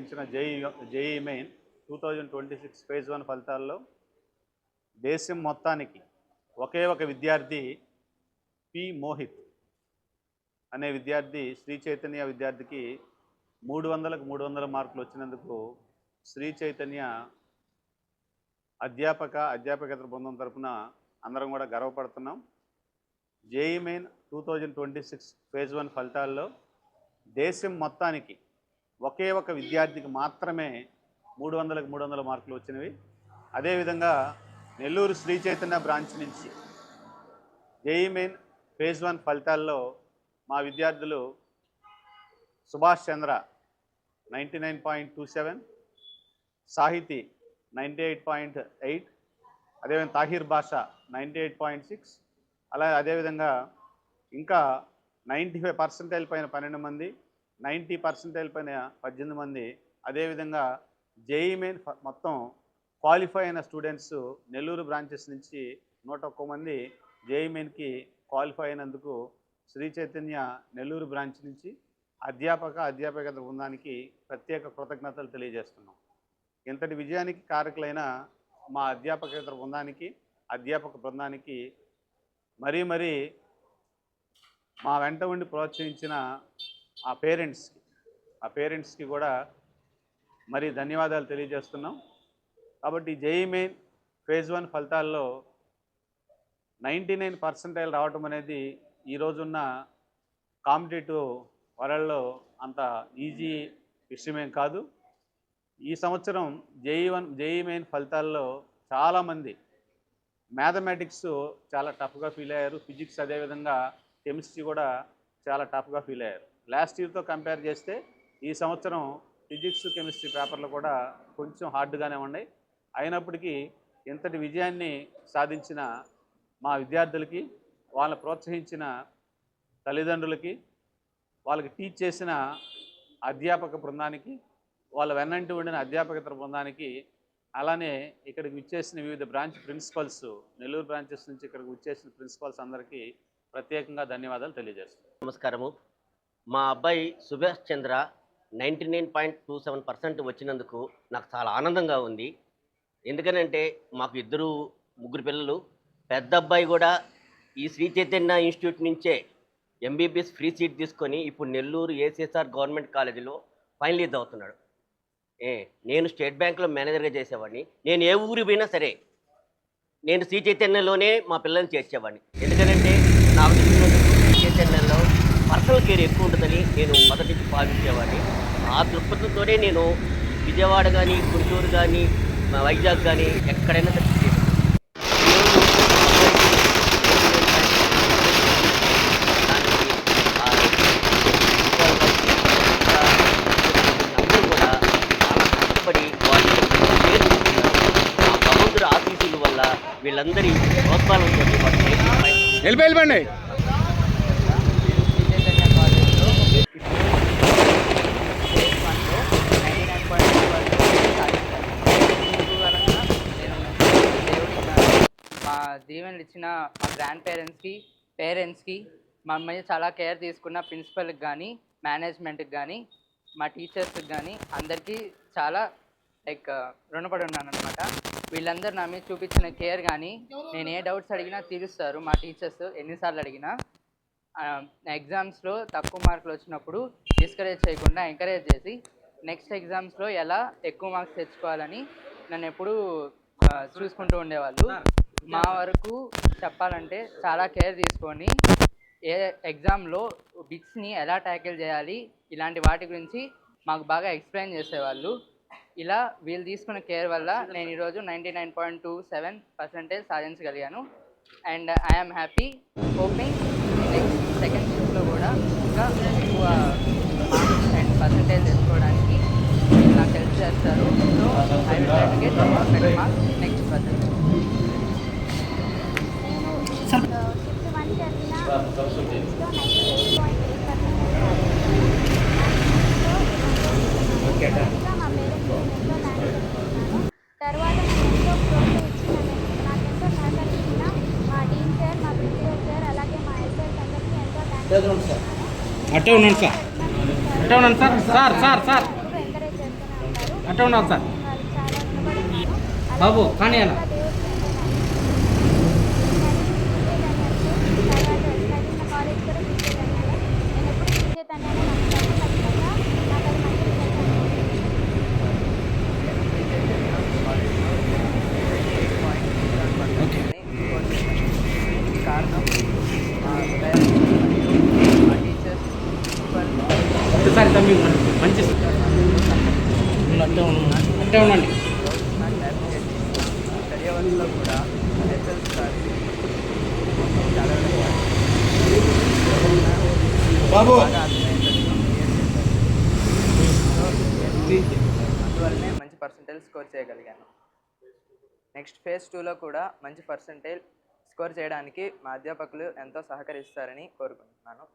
నిర్వహించిన JEE JEE main two thousand twenty six phase one ఫలితాల్లో దేశం మొత్తానికి ఒకే ఒక విద్యార్థి పి మోహిత్ అనే విద్యార్థి శ్రీ చైతన్య విద్యార్థికి మూడు వందలకు మూడు వందల మార్కులు వచ్చినందుకు శ్రీ చైతన్య అధ్యాపక అధ్యాపకేతర బృందం తరపున అందరం కూడా గర్వపడుతున్నాం. JEE main two thousand twenty six phase one ఫలితాల్లో దేశం మొత్తానికి ఒకే ఒక విద్యార్థికి మాత్రమే మూడు వందలకు మూడు వందల మార్కులు వచ్చినవి. అదేవిధంగా నెల్లూరు శ్రీ చైతన్య బ్రాంచ్ నుంచి జేఈ మెయిన్ ఫేజ్ వన్ ఫలితాల్లో మా విద్యార్థులు Subhash Chandra ninety nine point two seven Sahiti ninety eight point eight అదేవిధంగా తాహిర్ భాష నైంటీ ఎయిట్ పాయింట్ సిక్స్ అలా అదేవిధంగా ఇంకా నైంటీ ఫైవ్ పర్సెంటైల్ పైన పన్నెండు మంది నైంటీ పర్సెంటైల్ పైన పద్దెనిమిది మంది అదేవిధంగా జేఈ మెయిన్ మొత్తం క్వాలిఫై అయిన స్టూడెంట్స్ నెల్లూరు బ్రాంచెస్ నుంచి నూట ఒక్క మంది జేఈ మెయిన్కి క్వాలిఫై అయినందుకు శ్రీ చైతన్య నెల్లూరు బ్రాంచ్ నుంచి అధ్యాపక అధ్యాపక బృందానికి ప్రత్యేక కృతజ్ఞతలు తెలియజేస్తున్నాం. ఇంతటి విజయానికి కారకులైన మా అధ్యాపకేతర బృందానికి అధ్యాపక బృందానికి మరీ మరీ మా వెంట ఉండి ప్రోత్సహించిన ఆ పేరెంట్స్కి ఆ పేరెంట్స్కి కూడా మరి ధన్యవాదాలు తెలియజేస్తున్నాం. కాబట్టి జేఈ మెయిన్ ఫేజ్ వన్ ఫలితాల్లో నైంటీ నైన్ పర్సెంటైల్ రావటం అనేది ఈ రోజున్న కాంపిటేటివ్ వరల్డ్లో అంత ఈజీ విషయమేం కాదు. ఈ సంవత్సరం జేఈ వన్ జేఈ మెయిన్ ఫలితాల్లో చాలామంది మ్యాథమెటిక్స్ చాలా టఫ్గా ఫీల్ అయ్యారు. ఫిజిక్స్ అదేవిధంగా కెమిస్ట్రీ కూడా చాలా టఫ్గా ఫీల్ అయ్యారు. లాస్ట్ ఇయర్తో కంపేర్ చేస్తే ఈ సంవత్సరం ఫిజిక్స్ కెమిస్ట్రీ పేపర్లు కూడా కొంచెం హార్డ్గానే ఉన్నాయి. అయినప్పటికీ ఇంతటి విజయాన్ని సాధించిన మా విద్యార్థులకి వాళ్ళని ప్రోత్సహించిన తల్లిదండ్రులకి వాళ్ళకి టీచ్ చేసిన అధ్యాపక బృందానికి వాళ్ళ వెన్నంటి ఉండిన అధ్యాపకతర బృందానికి అలానే ఇక్కడికి విచ్చేసిన వివిధ బ్రాంచ్ ప్రిన్సిపల్స్ నెల్లూరు బ్రాంచెస్ నుంచి ఇక్కడికి విచ్చేసిన ప్రిన్సిపల్స్ అందరికీ ప్రత్యేకంగా ధన్యవాదాలు తెలియజేస్తున్నాను. నమస్కారము. మా అబ్బాయి Subhash Chandra ninety nine point two seven percent వచ్చినందుకు నాకు చాలా ఆనందంగా ఉంది. ఎందుకనంటే మాకు ఇద్దరు ముగ్గురు పిల్లలు పెద్ద అబ్బాయి కూడా ఈ శ్రీ చైతన్య ఇన్స్టిట్యూట్ నుంచే ఎంబీబీఎస్ ఫ్రీ సీట్ తీసుకొని ఇప్పుడు నెల్లూరు ఏసీఎస్ఆర్ గవర్నమెంట్ కాలేజీలో ఫైనల్ ఇయర్ అవుతున్నాడు ఏ నేను స్టేట్ బ్యాంక్లో మేనేజర్గా చేసేవాడిని. నేను ఏ ఊరు పోయినా సరే నేను శ్రీ చైతన్యలోనే మా పిల్లల్ని చేర్చేవాడిని. ఎందుకంటే నా ఉద్దేశంలో శ్రీ చైతన్యంలో పర్సనల్ కేర్ ఎక్కువ ఉంటుందని నేను మొదటి నుంచి భావించేవాడిని. ఆ దృక్పథంతోనే నేను విజయవాడ కానీ గుంటూరు కానీ వైజాగ్ కానీ ఎక్కడైనా సరే అందరూ కూడా వల్ల వీళ్ళందరి ప్రోత్సాహంతో వాళ్ళు వెళ్ళిపోయి వెళ్ళిపోండి చైతన్య కాలేజ్లో ఫేజ్ వన్లో ninety nine point two percent సాధించాను దీనికి వలన నేను దేవుడికి నా- మా దీవెనలు ఇచ్చిన మా గ్రాండ్ పేరెంట్స్కి పేరెంట్స్కి మా అమ్మాయి చాలా కేర్ తీసుకున్న ప్రిన్సిపల్కి కానీ మేనేజ్మెంట్కి కానీ మా టీచర్స్కి కానీ అందరికీ చాలా లైక్ uh, రుణపడి ఉన్నాను అనమాట వీళ్ళందరూ నా మీద చూపించిన కేర్ కానీ నేను ఏ డౌట్స్ అడిగినా తీరుస్తారు మా టీచర్స్ ఎన్నిసార్లు అడిగినా. Um, నా ఎగ్జామ్స్లో తక్కువ మార్కులు వచ్చినప్పుడు డిస్కరేజ్ చేయకుండా ఎంకరేజ్ చేసి నెక్స్ట్ ఎగ్జామ్స్లో ఎలా ఎక్కువ మార్క్స్ తెచ్చుకోవాలని నన్ను ఎప్పుడూ uh, చూసుకుంటూ ఉండేవాళ్ళు. మా వరకు చెప్పాలంటే చాలా కేర్ తీసుకొని ఏ ఎగ్జామ్లో బిట్స్ని ఎలా ట్యాకిల్ చేయాలి ఇలాంటి వాటి గురించి మాకు బాగా ఎక్స్ప్లెయిన్ చేసేవాళ్ళు. ఇలా వీళ్ళు తీసుకున్న కేర్ వల్ల నేను ఈరోజు ninety nine point two seven percentage సాధించగలిగాను. And I'm happy hoping next second షిఫ్ట్లో కూడా ఇంకా ఎక్కువ మార్క్స్ అండ్ పర్సెంటేజ్ తెచ్చుకోవడానికి నాకు హెల్ప్ చేస్తారు. So I will try to get marks. చెప్తున్నాను తర్వాత నేను ఎంతో ప్రోత్సహించి నన్ను నాకెంతో సహకరించిన మా డీన్ సార్ మా ప్రిన్సిపల్ సార్. అలాగే మా ఎస్ఆర్ అందరికీ ఎంతో థ్యాంక్స్ అట్టే ఉండండి సార్. అట్టే ఉండండి sir sir sir sir sir రుణపడి ఉన్నాను అలాగే బాబు, కానీ అలా. ఇంకా దేవుడికి ఎంతో థాంక్స్. తర్వాత చదివిన కాలేజ్ కూడా విజయతన్యాలే నేను ఎప్పుడు విజయతన్యాలే నమ్ముతాను ఖచ్చితంగా నాకు అది మంచి రిజల్ట్ అనేది కారణం ఒకసారి తమ్మి మంచి అంటే ఉండండి అట్టే ఉండండి కూడా బాబు. అందువల్లనే మంచి పర్సంటేజ్ స్కోర్ చేయగలిగాను. నెక్స్ట్ ఫేజ్ టూలో కూడా మంచి పర్సంటేజ్ స్కోర్ చేయడానికి మా అధ్యాపకులు ఎంతో సహకరిస్తారని కోరుకుంటున్నాను.